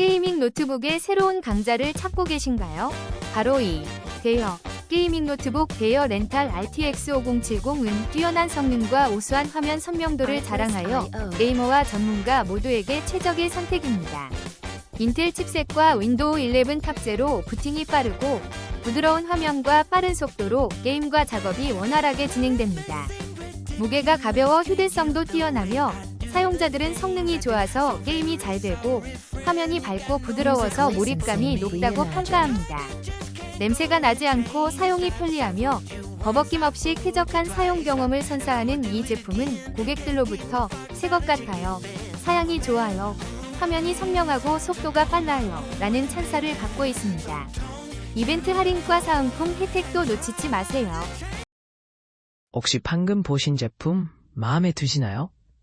게이밍 노트북의 새로운 강자를 찾고 계신가요? 바로 이 대여 게이밍 노트북 대여 렌탈 RTX 5070은 뛰어난 성능과 우수한 화면 선명도를 자랑하여 게이머와 전문가 모두에게 최적의 선택입니다. 인텔 칩셋과 윈도우 11 탑재로 부팅이 빠르고 부드러운 화면과 빠른 속도로 게임과 작업이 원활하게 진행됩니다. 무게가 가벼워 휴대성도 뛰어나며 사용자들은 성능이 좋아서 게임이 잘 되고 화면이 밝고 부드러워서 몰입감이 높다고 평가합니다. 냄새가 나지 않고 사용이 편리하며 버벅김 없이 쾌적한 사용 경험을 선사하는 이 제품은 고객들로부터 새 것 같아요. 사양이 좋아요. 화면이 선명하고 속도가 빨라요. 라는 찬사를 받고 있습니다. 이벤트 할인과 사은품 혜택도 놓치지 마세요. 혹시 방금 보신 제품 마음에 드시나요?